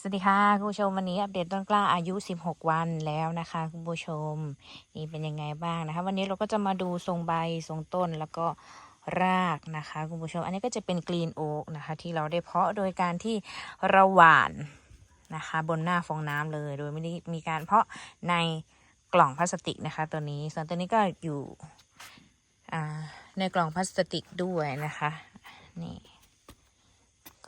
สวัสดีค่ะคุณผู้ชมวันนี้อัปเดตต้นกล้าอายุ 16 วันแล้วนะคะคุณผู้ชม นี่เป็นยังไงบ้างนะคะ วันนี้เราก็จะมาดูทรงใบทรงต้นแล้วก็รากนะคะคุณผู้ชม อันนี้ก็จะเป็นกรีนโอ๊กนะคะ ที่เราได้เพาะโดยการที่เราหว่านนะคะ บนหน้าฟองน้ำเลย โดยไม่ได้มีการเพาะในกล่องพลาสติกนะคะ ตัวนี้ส่วนตัวนี้ก็อยู่ในกล่องพลาสติกด้วยนะคะนี่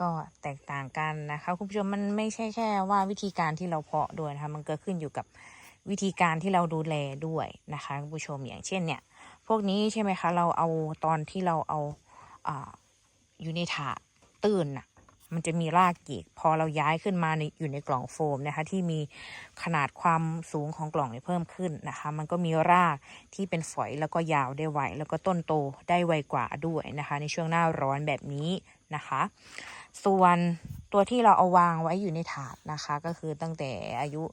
ก็แตกต่างกันนะคะคุณผู้ชมมันไม่ใช่แค่ว่าวิธีการที่เราเพาะด้วยนะคะมันก็ขึ้นอยู่กับวิธีการที่เราดูแลด้วยนะคะคุณผู้ชมอย่างเช่นเนี่ย พวกนี้ใช่ไหมคะเราเอาตอนที่เราเอาอยู่ในถาตื้นน่ะมันจะมีรากกีกพอเราย้ายขึ้นมาในอยู่ในกล่องโฟมนะคะที่มีขนาดความสูงของกล่องเพิ่มขึ้นนะคะ มันก็มีรากที่เป็นฝอยแล้วก็ยาวได้ไวแล้วก็ต้นโตได้ไวกว่าด้วยนะคะ ในช่วงหน้าร้อนแบบนี้นะคะ ส่วนตัวที่เราเอาวางไว้อยู่ในถาดนะคะ ก็คือตั้งแต่อายุ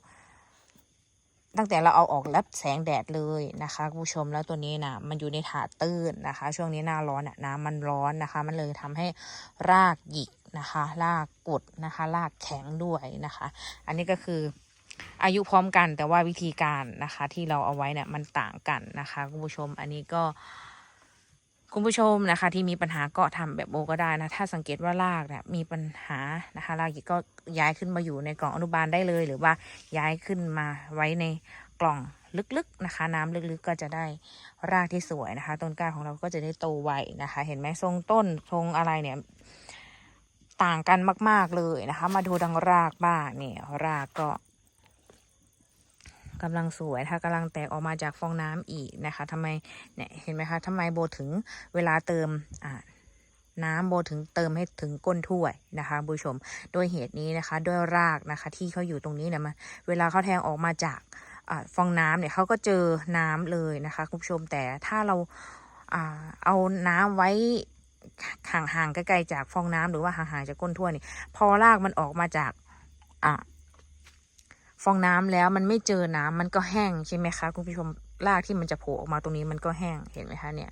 ตั้งแต่เราเอาออกรับแสงแดดเลยนะคะผู้ชมแล้วตัวนี้นะมันอยู่ในถาดตื้นนะคะ ช่วงนี้หน้าร้อนอะน้ำมันร้อนนะคะ มันเลยทำให้รากหยิกนะคะรากกดนะคะรากแข็งด้วยนะคะ อันนี้ก็คืออายุพร้อมกันแต่ว่าวิธีการนะคะ ที่เราเอาไว้เนี่ยมันต่างกันนะคะคุณผู้ชมอันนี้ก็ คุณผู้ชมนะคะที่มีปัญหาก็ทำแบบโบก็ได้นะ ถ้าสังเกตว่ารากเนี่ยมีปัญหานะคะรากกก็ย้ายขึ้นมาอยู่ในกล่องอนุบาลได้เลย หรือว่าย้ายขึ้นมาไว้ในกล่องลึกๆนะคะ น้ำลึกๆก็จะได้รากที่สวยนะคะ ต้นกล้าของเราก็จะได้โตไวนะคะ เห็นไหมทรงต้นทรงอะไรเนี่ยต่างกันมาก ๆเลยนะคะ มาดูดังรากบ้างเนี่ยรากก็ กำลังสวยถ้ากำลังแตกออกมาจากฟองน้ำอีกนะคะทำไมเนี่ยเห็นไหมคะทำไมโบถึงเวลาเติมอ่าน้ำโบถึงเติมให้ถึงก้นถ้วยนะคะผู้ชมโดยเหตุนี้นะคะด้วยรากนะคะที่เขาอยู่ตรงนี้เนี่ยมันเวลาเขาแทงออกมาจากอฟองน้ำเนี่ยเขาก็เจอน้ำเลยนะคะคุณผู้ชมแต่ถ้าเราอเอาน้ำไว้ห่างๆใกล้ๆจากฟองน้ำหรือว่าห่างๆจากก้นถ้วยนี่พอรากมันออกมาจากอ ฟองน้ำแล้วมันไม่เจอน้ำมันก็แห้งใช่ไหมคะคุณผู้ชมรากที่มันจะโผล่ออกมาตรงนี้มันก็แห้งเห็นไหมคะเนี่ย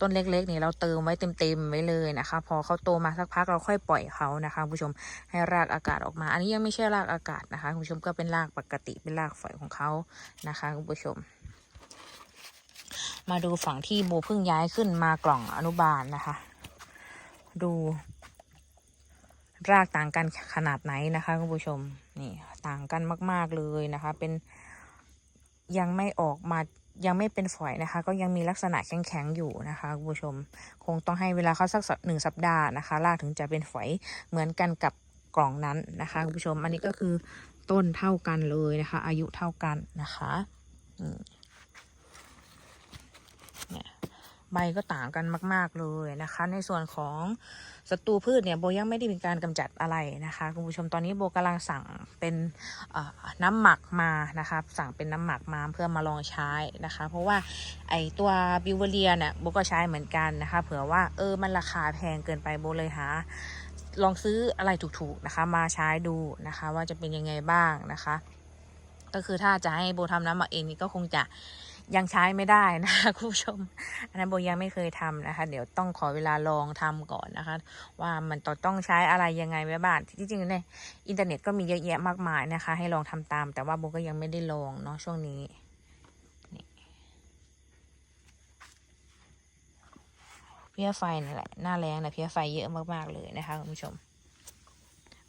ต้นเล็กๆนี่เราเติมไว้เต็มๆไว้เลยนะคะ พอเขาโตมาสักพักเราค่อยปล่อยเขานะคะคุณผู้ชมให้รากอากาศออกมา อันนี้ยังไม่ใช่รากอากาศนะคะคุณผู้ชมก็เป็นรากปกติเป็นรากฝอยของเขานะคะคุณผู้ชม มาดูฝั่งที่โบเพิ่งย้ายขึ้นมากล่องอนุบาลนะคะ ดู รากต่างกันขนาดไหนนะคะคุณผู้ชมนี่ต่างกันมาก ๆเลยนะคะ เป็นยังไม่ออกมายังไม่เป็นฝอยนะคะ ก็ยังมีลักษณะแข็งๆอยู่นะคะคุณผู้ชม คงต้องให้เวลาเขาสักหนึ่งสัปดาห์นะคะรากถึงจะเป็นฝอยเหมือนกันกับกล่องนั้นนะคะคุณผู้ชม อันนี้ก็คือต้นเท่ากันเลยนะคะ อายุเท่ากันนะคะอืมเนี่ย ใบก็ต่างกันมาก ๆเลยนะคะ ในส่วนของศัตรูพืชเนี่ยโบยังไม่ได้มีการกำจัดอะไรนะคะคุณผู้ชมตอนนี้โบกำลังสั่งเป็นน้ำหมักมานะคะสั่งเป็นน้ำหมักมาเพื่อมาลองใช้นะคะ เพราะว่าไอตัวบิวเวเรียเนี่ยโบก็ใช้เหมือนกันนะคะ เผื่อว่าเออมันราคาแพงเกินไปโบเลยหาลองซื้ออะไรถูกๆนะคะ มาใช้ดูนะคะว่าจะเป็นยังไงบ้างนะคะ ก็คือถ้าจะให้โบทำน้ำหมักเองนี่ก็คงจะ ยังใช้ไม่ได้นะคะคุณผู้ชม อันนั้นโบยังไม่เคยทำนะคะ เดี๋ยวต้องขอเวลาลองทำก่อนนะคะ ว่ามันต่อต้องใช้อะไรยังไงไว้บ้างที่จริงๆในอินเทอร์เน็ตก็มีเยอะแยะมากมายนะคะ ให้ลองทำตาม แต่ว่าโบก็ยังไม่ได้ลองเนาะช่วงนี้เพี้ยไฟนี่นแหละหน้าแรงนะเพี้ยไฟเยอะมากๆเลยนะคะคุณผู้ชม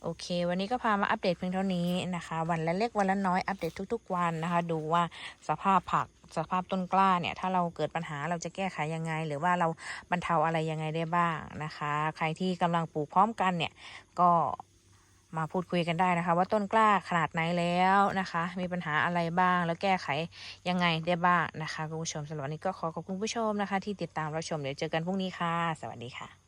โอเค วันนี้ก็พามาอัปเดตเพียงเท่านี้นะคะ วันละเล็กวันละน้อยอัปเดตทุก ๆ วันนะคะ ดูว่าสภาพผักสภาพต้นกล้าเนี่ย ถ้าเราเกิดปัญหาเราจะแก้ไขยังไง หรือว่าเราบรรเทาอะไรยังไงได้บ้างนะคะ ใครที่กำลังปลูกพร้อมกันเนี่ย ก็มาพูดคุยกันได้นะคะ ว่าต้นกล้าขนาดไหนแล้วนะคะ มีปัญหาอะไรบ้างแล้วแก้ไขยังไงได้บ้างนะคะคุณผู้ชมสำหรับวันนี้ก็ขอขอบคุณผู้ชมนะคะ ที่ติดตามรับชมเดี๋ยวเจอกันพรุ่งนี้ค่ะ สวัสดีค่ะ